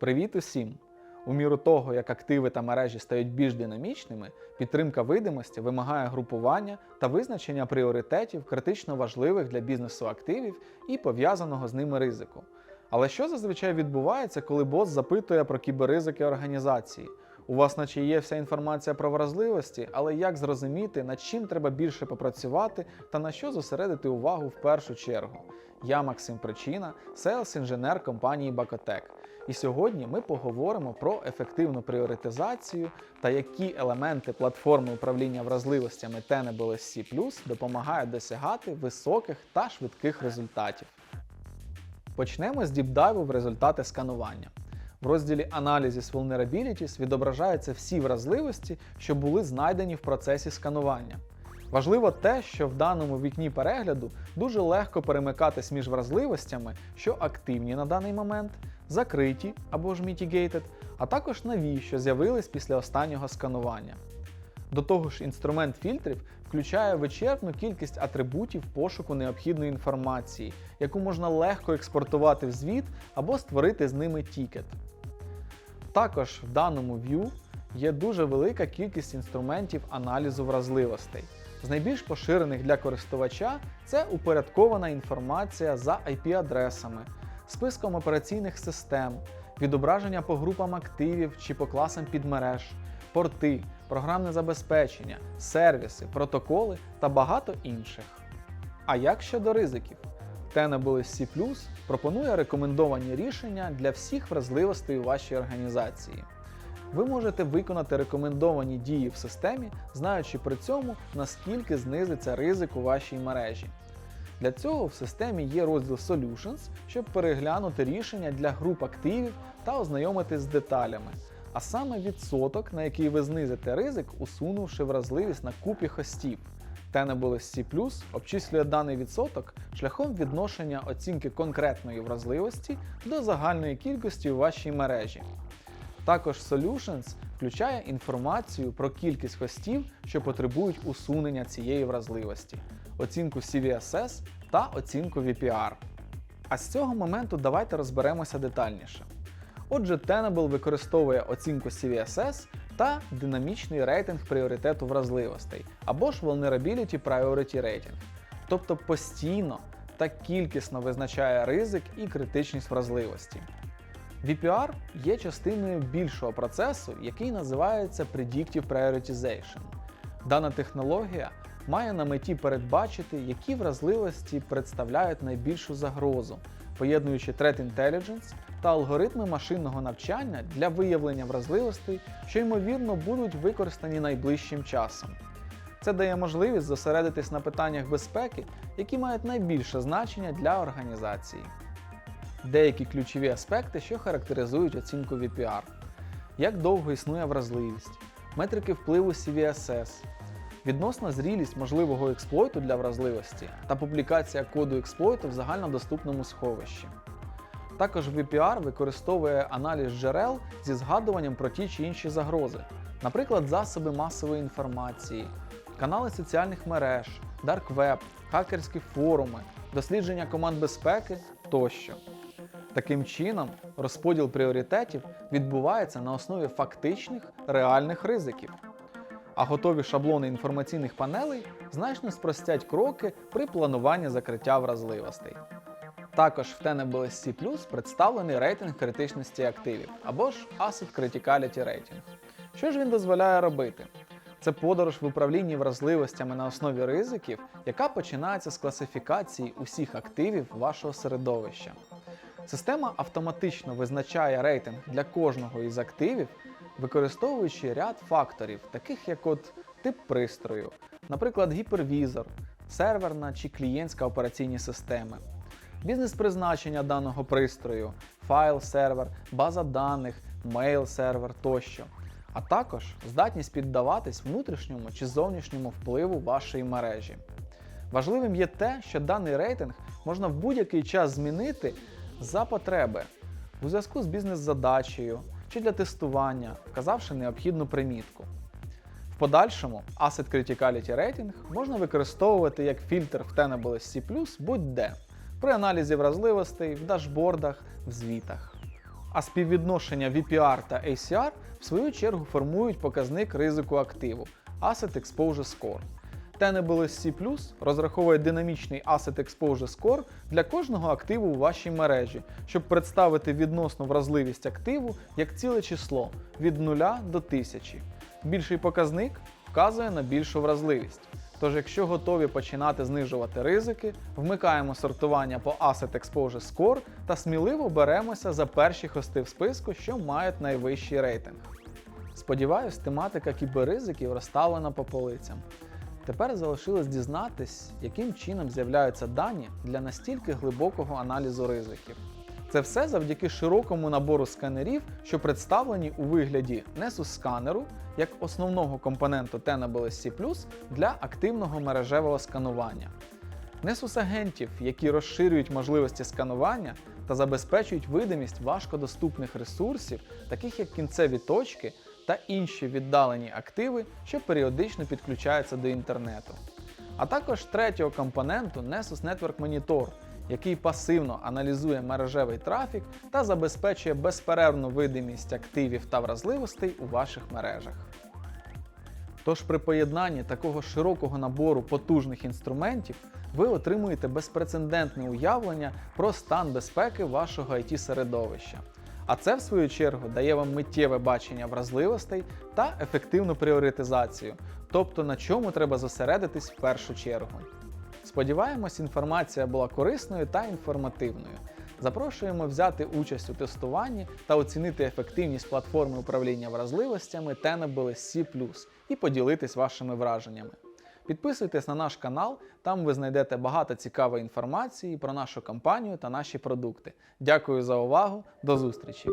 Привіт усім! У міру того, як активи та мережі стають більш динамічними, підтримка видимості вимагає групування та визначення пріоритетів критично важливих для бізнесу активів і пов'язаного з ними ризику. Але що зазвичай відбувається, коли бос запитує про кіберризики організації? У вас наче є вся інформація про вразливості, але як зрозуміти, над чим треба більше попрацювати та на що зосередити увагу в першу чергу? Я Максим Причина, селс-інженер компанії Бакотек. І сьогодні ми поговоримо про ефективну пріоритизацію та які елементи платформи управління вразливостями Tenable SC допомагають досягати високих та швидких результатів. Почнемо з діпдайву в результати сканування. В розділі Analysis Vulnerabilities відображаються всі вразливості, що були знайдені в процесі сканування. Важливо те, що в даному вікні перегляду дуже легко перемикатись між вразливостями, що активні на даний момент, закриті або ж mitigated, а також нові, що з'явились після останнього сканування. До того ж, інструмент фільтрів включає вичерпну кількість атрибутів пошуку необхідної інформації, яку можна легко експортувати в звіт або створити з ними тікет. Також в даному view є дуже велика кількість інструментів аналізу вразливостей. З найбільш поширених для користувача це упорядкована інформація за IP-адресами, списком операційних систем, відображення по групам активів чи по класам підмереж, порти, програмне забезпечення, сервіси, протоколи та багато інших. А як щодо ризиків? Tenable C пропонує рекомендовані рішення для всіх вразливостей у вашій організації. Ви можете виконати рекомендовані дії в системі, знаючи при цьому, наскільки знизиться ризик у вашій мережі. Для цього в системі є розділ Solutions, щоб переглянути рішення для груп активів та ознайомитись з деталями, а саме відсоток, на який ви знизите ризик, усунувши вразливість на купі хостів. Tenable C обчислює даний відсоток шляхом відношення оцінки конкретної вразливості до загальної кількості у вашій мережі. Також Solutions включає інформацію про кількість хостів, що потребують усунення цієї вразливості, оцінку CVSS та оцінку VPR. А з цього моменту давайте розберемося детальніше. Отже, Tenable використовує оцінку CVSS та динамічний рейтинг пріоритету вразливостей або ж Vulnerability Priority Rating, тобто постійно та кількісно визначає ризик і критичність вразливості. VPR є частиною більшого процесу, який називається Predictive Prioritization. Дана технологія має на меті передбачити, які вразливості представляють найбільшу загрозу, поєднуючи Threat Intelligence та алгоритми машинного навчання для виявлення вразливостей, що ймовірно будуть використані найближчим часом. Це дає можливість зосередитись на питаннях безпеки, які мають найбільше значення для організації. Деякі ключові аспекти, що характеризують оцінку VPR, як довго існує вразливість, метрики впливу CVSS, відносна зрілість можливого експлойту для вразливості та публікація коду експлойту в загальнодоступному сховищі. Також VPR використовує аналіз джерел зі згадуванням про ті чи інші загрози, наприклад, засоби масової інформації, канали соціальних мереж, Web, хакерські форуми, дослідження команд безпеки тощо. Таким чином, розподіл пріоритетів відбувається на основі фактичних реальних ризиків. А готові шаблони інформаційних панелей значно спростять кроки при плануванні закриття вразливостей. Також в Tenable SC представлений рейтинг критичності активів або ж Asset Criticality Rating. Що ж він дозволяє робити? Це подорож в управлінні вразливостями на основі ризиків, яка починається з класифікації усіх активів вашого середовища. Система автоматично визначає рейтинг для кожного із активів, використовуючи ряд факторів, таких як от тип пристрою, наприклад, гіпервізор, серверна чи клієнтська операційні системи, бізнес-призначення даного пристрою, файл-сервер, база даних, мейл-сервер тощо, а також здатність піддаватись внутрішньому чи зовнішньому впливу вашої мережі. Важливим є те, що даний рейтинг можна в будь-який час змінити за потреби у зв'язку з бізнес-задачею чи для тестування, вказавши необхідну примітку. В подальшому Asset Criticality Rating можна використовувати як фільтр в Tenable SC будь-де при аналізі вразливостей, в дашбордах, в звітах. А співвідношення VPR та ACR в свою чергу формують показник ризику активу Asset Exposure Score. Tenable C розраховує динамічний Asset Exposure Score для кожного активу у вашій мережі, щоб представити відносну вразливість активу як ціле число від 0 до 1000. Більший показник вказує на більшу вразливість. Тож, якщо готові починати знижувати ризики, вмикаємо сортування по Asset Exposure Score та сміливо беремося за перші хости в списку, що мають найвищий рейтинг. Сподіваюсь, тематика кіберризиків розставлена по полицям. Тепер залишилось дізнатись, яким чином з'являються дані для настільки глибокого аналізу ризиків. Це все завдяки широкому набору сканерів, що представлені у вигляді Nessus сканеру як основного компоненту Tenable C для активного мережевого сканування. Nessus агентів, які розширюють можливості сканування та забезпечують видимість важкодоступних ресурсів, таких як кінцеві точки та інші віддалені активи, що періодично підключаються до інтернету. А також третього компоненту Nessus Network Monitor, який пасивно аналізує мережевий трафік та забезпечує безперервну видимість активів та вразливостей у ваших мережах. Тож при поєднанні такого широкого набору потужних інструментів ви отримуєте безпрецедентне уявлення про стан безпеки вашого it середовища. А це, в свою чергу, дає вам миттєве бачення вразливостей та ефективну пріоритизацію, тобто на чому треба зосередитись в першу чергу. Сподіваємось, інформація була корисною та інформативною. Запрошуємо взяти участь у тестуванні та оцінити ефективність платформи управління вразливостями Tenable C+, і поділитись вашими враженнями. Підписуйтесь на наш канал, там ви знайдете багато цікавої інформації про нашу компанію та наші продукти. Дякую за увагу, до зустрічі!